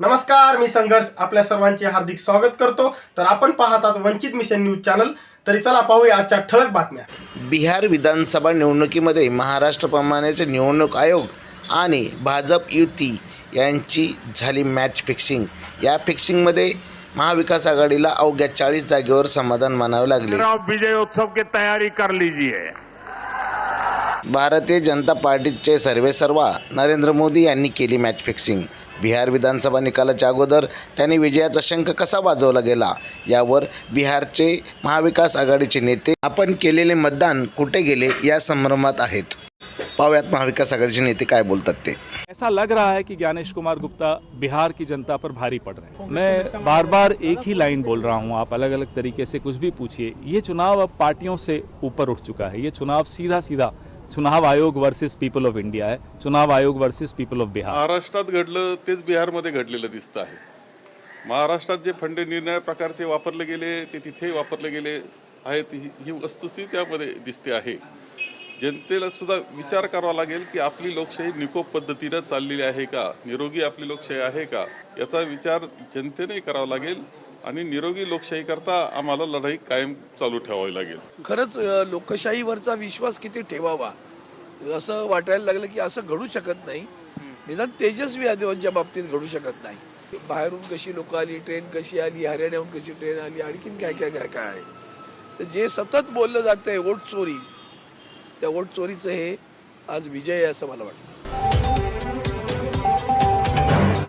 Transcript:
नमस्कार मी संघर्ष. आपल्या सर्वांचे हार्दिक स्वागत करतो. तर आपण पाहत आहात वंचित मिशन न्यूज चॅनल. तरी चला पाहूया आजच्या ठळक बातम्या. बिहार विधानसभा निवडणुकीमध्ये महाराष्ट्रप्रमाणेच निवडणूक आयोग आणि भाजप युती यांची झाली मॅच फिक्सिंग या फिक्सिंगमध्ये महाविकास आघाडीला अवघ्या चाळीस जागेवर समाधान मानावे लागले. विजयोत्सव की तैयारी कर लीजिए. भारतीय जनता पार्टीचे सर्वेसर्वा नरेंद्र मोदी यांनी केली मॅच फिक्सिंग बिहार विधानसभा निकालाच्या अगोदर त्यांनी विजयाचा शंख कसा वाजवला गेला? यावर बिहारचे महाविकास आघाडीचे नेते आपण केलेले मतदान कुठे गेले या संभ्रमात आहेत. पाहुयात महाविकास आघाडीचे नेते काय बोलतात ते? ऐसा लग रहा है कि ज्ञानेश कुमार गुप्ता बिहार की जनता पर भारी पड़ रहे हैं। मैं बार बार एक ही लाइन बोल रहा हूं आप अलग अलग तरीके से कुछ भी पूछिए। ये चुनाव अब पार्टियों से ऊपर उठ चुका है। ये चुनाव सीधा सीधा चुनाव आयोग वर्सेस पीपल ऑफ इंडिया आहे चुनाव आयोग वर्सेस पीपल ऑफ बिहार महाराष्ट्रात घडलं तेच बिहारमध्ये घडलेलं दिसतं आहे. महाराष्ट्रात जे फंडे निरनिराळ्या प्रकारचे वापरले गेले ते तिथे वापरले गेले आहेत. ही ही वस्तुस्थिती त्यामध्ये दिसते आहे. जनतेला सुद्धा विचार करावा लागेल की आपली लोकशाही निकोप पद्धतीनं चाललेली आहे का? निरोगी आपली लोकशाही आहे का? याचा विचार जनतेने करावा लागेल. आणि निरोगी लोकशाही करता आम्हाला लढाई कायम चालू ठेवावी लागेल. खरंच लोकशाहीवरचा विश्वास किती ठेवावा? असं वाटायला लागलं की असं घडू शकत नाही. निदान तेजस्वी यादवांच्या बाबतीत घडू शकत नाही. बाहेरून कशी लोक आली ट्रेन कशी आली हरियाणाहून कशी ट्रेन आली आणखीन काय काय काय काय आहे? तर जे सतत बोललं जातं आहे वोट चोरी त्या वोट चोरीचं हे आज विजय आहे असं मला वाटतं.